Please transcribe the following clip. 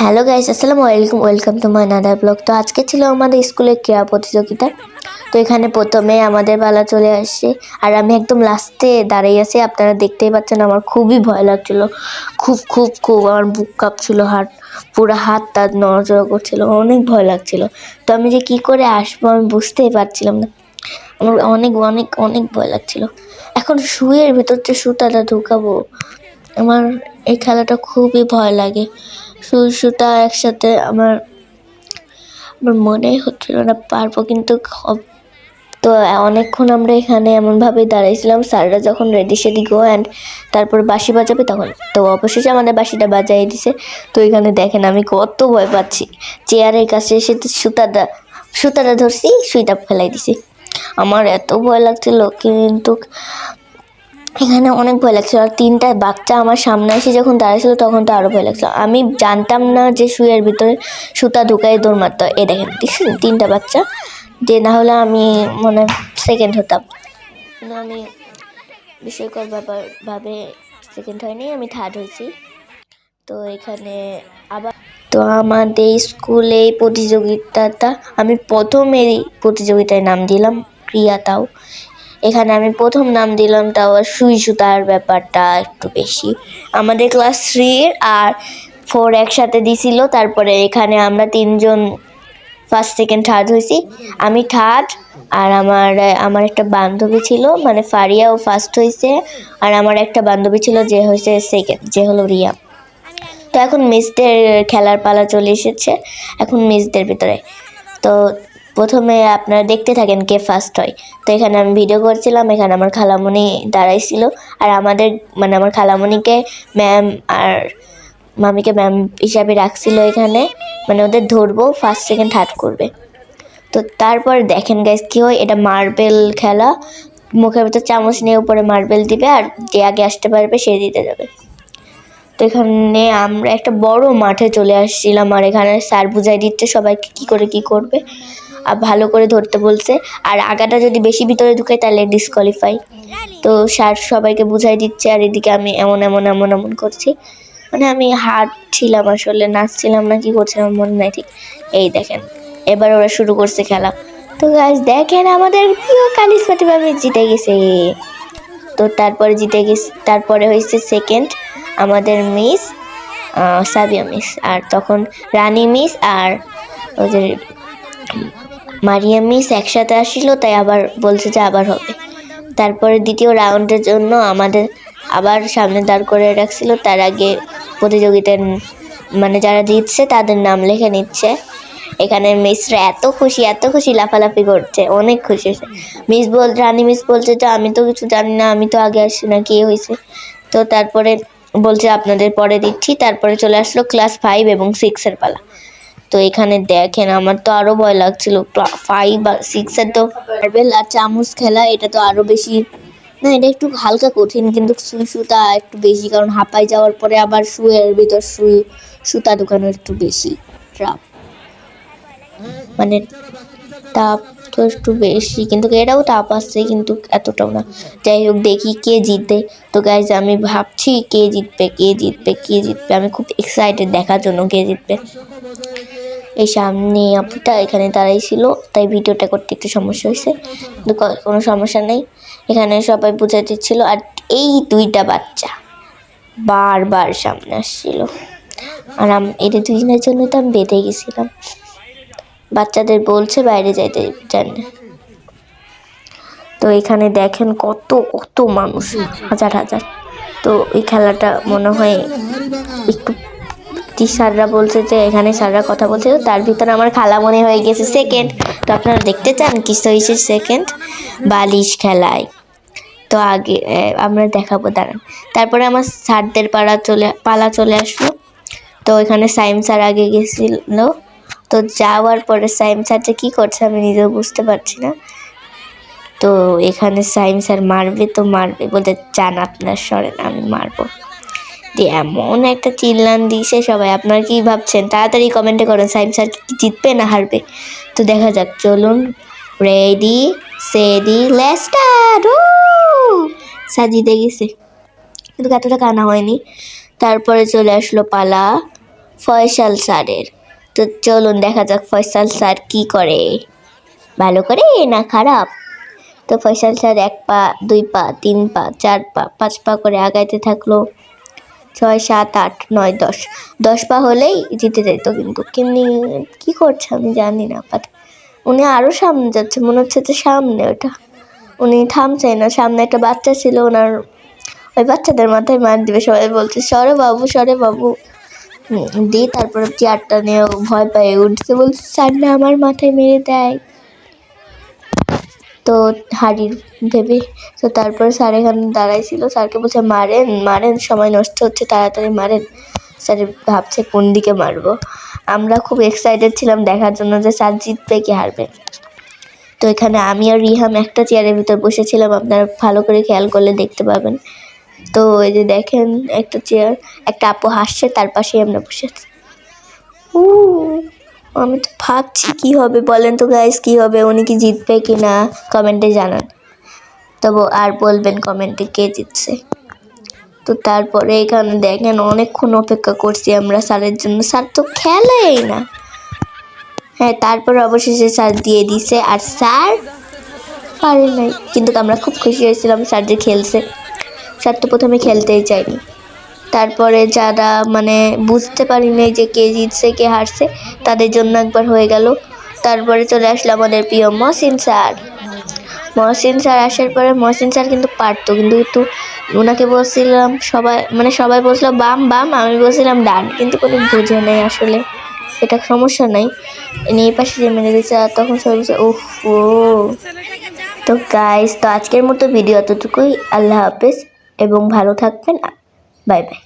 Hello guys, আসসালামু আলাইকুম, welcome to my another blog তো আজকে ছিল আমাদের স্কুলে ক্রীড়া প্রতিযোগিতা। তো এখানে প্রথমে আমাদের বেলা চলে আসছে। আর আমি একদম লাস্টে দাঁড়িয়ে আছি, আপনারা দেখতেই পাচ্ছেন আমার খুবই ভয় লাগছিল। খুব খুব খুব আমার বুক কাঁপছিল, হাত, পুরো হাত তাত নড়াচড়া করছিল, অনেক ভয় লাগছিল। তো আমি যে কি করে আসব আমি বুঝতেই পারছিলাম না। আমার অনেক অনেক অনেক ভয় লাগছিল। এখন শুয়ের ভেতর যে সুতাটা ঢুকাবো, আমার এই খেলাটা খুবই ভয় লাগে। সুতা একসাথে আমার আমার মনেই হচ্ছিল না পারব, কিন্তু তো অনেকক্ষণ আমরা এখানে এমনভাবে দাঁড়াইছিলাম, স্যাররা যখন রেডি সেডি গো অ্যান্ড তারপর বাঁশি বাজাবে তখন, তো অবশেষে আমাদের বাঁশিটা বাজাই দিছে। তো এখানে দেখেন আমি কত ভয় পাচ্ছি, চেয়ারের কাছে এসে সুতাটা সুতাটা ধরছি সুইটা ফেলাই দিছি। আমার এত ভয় লাগছিল, কিন্তু এখানে অনেক ভয় লাগছিল। আর তিনটা বাচ্চা আমার সামনে এসে যখন দাঁড়াইছিল, তখন তো আরও ভয় লাগছিল। আমি জানতাম না যে শুয়ের ভিতরে সুতা ঢুকাই দৌড় মারতে। এই দেখেন তিনটা বাচ্চা। যে না হলে আমি মনে সেকেন্ড হতাম। আমি বিস্ময়কর ব্যাপার ভাবে সেকেন্ড হয়নি, আমি থার্ড হয়েছি। তো এখানে আবার তো আমাদের স্কুলে এই প্রতিযোগিতাটা, আমি প্রথম এই প্রতিযোগিতায় নাম দিলাম, ক্রিয়া তাও। এখানে আমি প্রথম নাম দিলাম, তাও আর সুই সুতার ব্যাপারটা একটু বেশি। আমাদের ক্লাস থ্রি আর ফোর একসাথে দিছিল, তারপরে এখানে আমরা তিনজন ফার্স্ট সেকেন্ড থার্ড হয়েছি। আমি থার্ড আর আমার আমার একটা বান্ধবী ছিল মানে ফারিয়া ও ফার্স্ট হয়েছে, আর আমার একটা বান্ধবী ছিল যে হয়েছে সেকেন্ড যে হলো রিয়া। তো এখন মিসদের খেলার পালা চলে এসেছে, এখন মিসদের ভিতরে। তো প্রথমে আপনারা দেখতে থাকেন কে ফার্স্ট হয়। তো এখানে আমি ভিডিও করছিলাম, এখানে আমার খালামণি দাঁড়াইছিল। আর আমাদের মানে আমার খালামণিকে ম্যাম আর মামিকে ম্যাম হিসাবে রাখছিল এখানে। মানে ওদের ধরবো ফার্স্ট সেকেন্ড থার্ড করবে। তো তারপর দেখেন গাইস কী হয়, এটা মার্বেল খেলা। মুখের ভিতর চামচ নিয়ে উপরে মার্বেল দিবে আর যে আগে আসতে পারবে সে দিতে যাবে। তো এখানে আমরা একটা বড় মাঠে চলে আসছিলাম আর এখানে স্যার বুঝাই দিচ্ছে সবাইকে কী করে কি করবে। ভালো করে ধরতে বলছে। আর আগাটা যদি বেশি ভিতরে ঢুকে তাহলে ডিসকোয়ালিফাই তো স্যার সবাইকে বুঝাই দিচ্ছে, আর এদিকে আমি এমন এমন এমন এমন করছি। মানে আমি হাঁটছিলাম আসলে, নাচছিলাম না, কি করছিলাম মনে নাই ঠিক। এই দেখেন, এবার ওরা শুরু করছে খেলা। তো গাছ দেখেন আমাদের প্রিয় কালিস ভাবে জিতে গেছে। তো তারপরে জিতে গেছে, তারপরে হয়েছে সেকেন্ড আমাদের মিস সাবিয়া মিস আর তখন রানী মিস আর ওদের মারিয়া মিস একসাথে আসছিল তাই আবার বলছে যে আবার হবে। তারপরে দ্বিতীয় রাউন্ডের জন্য আমাদের আবার সামনে দাঁড় করে রাখছিল। তার আগে প্রতিযোগিতার মানে যারা জিতছে তাদের নাম লিখে নিচ্ছে। এখানে মিসরা এত খুশি এত খুশি লাফালাফি করছে, অনেক খুশি হয়েছে। মিস বল, রানী মিস বলছে যে, আমি তো কিছু জানি না, আমি তো আগে আসছি না, কি হয়েছে? তো তারপরে বলছে, আপনাদের পরে দিচ্ছি। তারপরে চলে আসলো ক্লাস ফাইভ এবং সিক্সের পালা। তো এখানে দেখেন, আমার তো আরও ভয় লাগছিল। ফাইভ আর সিক্সের তো আর চামচ খেলা, এটা তো আরও বেশি, না, এটা একটু হালকা কঠিন, কিন্তু সুই সুতা একটু বেশি, কারণ হাঁপাই যাওয়ার পরে আবার শুয়ের ভিতর সুই সুতা ঢুকানো একটু বেশি ট্রাপ মানে তাপ তো একটু বেশি, কিন্তু এটাও তাপ আসছে কিন্তু এতটাও না। যাই হোক, দেখি কে জিতবে। তো গাইজ আমি ভাবছি কে জিতবে কে জিতবে কে জিতবে। আমি খুব এক্সাইটেড দেখার জন্য কে জিতবে। এই সামনে আপুটা, এখানে দাঁড়াই ছিল, তাই ভিডিওটা করতে একটু সমস্যা হয়েছে। কোনো সমস্যা নেই। এখানে সবাই বুঝাই দিচ্ছিল আর এই দুইটা বাচ্চা বারবার সামনে আসছিল। আর আম এদের দুজনের জন্য তো আমি বেঁধে গেছিলাম। বাচ্চাদের বলছে বাইরে যাইতে চান না। তো এখানে দেখেন কত কত মানুষ, হাজার হাজার। তো এই খেলাটা মনে হয় একটু টি স্যাররা বলছে যে এখানে স্যাররা কথা বলছে তার ভিতরে আমার খালা মনে হয়ে গেছে সেকেন্ড তো আপনারা দেখতে চান কি হয়েছে সেকেন্ড বালিশ খেলায়। তো আগে আমরা দেখাবো, দাঁড়ান। তারপরে আমার স্যারদের পাড়া চলে, পালা চলে আসলো। তো এখানে সাইম স্যার আগে গেছিল। তো যাওয়ার পরে সাইম স্যার যে কী করছে আমি নিজেও বুঝতে পারছি না। তো এখানে সাইম স্যার মারবে তো মারবে বলতে চান আপনার সরেন আমি মারবো। এমন একটা চিল্লান দিয়েছে সবাই। আপনারা কি ভাবছেন? তাড়াতাড়ি কমেন্টে করেন, সাইম স্যার কি জিতবে না হারবে? তো দেখা যাক, চলুন। রেডি সেডি লেস্টার স্যার জিতে গেছে। কিন্তু এতটা কানা হয়নি। তারপরে চলে আসলো পালা ফয়সাল স্যারের। তো চলুন, দেখা যাক ফয়সাল স্যার কি করে। ভালো করে না খারাপ? তো ফয়সাল স্যার এক পা, দুই পা, তিন পা, চার পা, পাঁচ পা করে আগাইতে থাকল। ছয়, সাত, আট, নয়, দশ। দশ পা হলেই জিতে যেত কিন্তু। কেমনি, কি করছে আমি জানি না বাট উনি আরও সামনে যাচ্ছে, মনে হচ্ছে যে সামনে ওটা। উনি থামছে না, সামনে একটা বাচ্চা ছিল, ওনার ওই বাচ্চাদের মাথায় মার দিবে, সবাই বলছে, সরে বাবু সরে বাবু। দিয়ে তারপরে চেয়ারটা নিয়ে ভয় পেয়ে উঠছে, বলছে, স্যার, না, আমার মাথায় মেরে দেয়। তো হাড়ির ভেবে তো তারপর স্যার এখানে দাঁড়াইছিল। স্যারকে বলছে, মারেন মারেন, সময় নষ্ট হচ্ছে, তাড়াতাড়ি মারেন। স্যার ভাবছে, কোন দিকে মারবো? আমরা খুব এক্সাইটেড ছিলাম দেখার জন্য যে, স্যার জিতবে কি হারবে? তো এখানে আমি আর রিহাম একটা চেয়ারের ভিতর বসেছিলাম। আপনারা ভালো করে খেয়াল করলে দেখতে পাবেন। তো এই যে দেখেন, একটা চেয়ার একটা আপু হাসছে, তার পাশেই আমরা বসে আছি। আমি তো ভাবছি কী হবে, বলেন তো গাইস কী হবে, উনি কি জিতবে কি না কমেন্টে জানান। তবু আর বলবেন কমেন্টে কে জিতছে। তো তারপরে এখানে দেখেন অনেকক্ষণ অপেক্ষা করছি আমরা স্যারের জন্য। স্যার তো খেলেই না। হ্যাঁ তারপর অবশেষে স্যার দিয়ে দিছে, আর স্যার পারে নাই। কিন্তু আমরা খুব খুশি হয়েছিলাম, স্যার যে খেলছে। স্যার তো প্রথমে খেলতেই চাইনি। তারপরে যারা মানে বুঝতে পারি পারিনি যে কে জিতছে, কে হারছে, তাদের জন্য একবার হয়ে গেল। তারপরে চলে আসলো আমাদের প্রিয় মহসিন স্যার। মহসিন স্যার আসার পরে মহসিন স্যার কিন্তু পারতো, কিন্তু একটু ওনাকে বলছিলাম, সবাই মানে সবাই বলছিল, বাম বাম, আমি বলছিলাম, ডান, কিন্তু কোনো বুঝে নেই আসলে। এটা সমস্যা নাই। এই পাশে যে মেরে দিয়েছে, আর তখন সবাই বলছে ও। তো গাইস তো আজকের মতো ভিডিও এতটুকুই। আল্লাহ হাফেজ, এবং ভালো থাকবেন। Bye bye.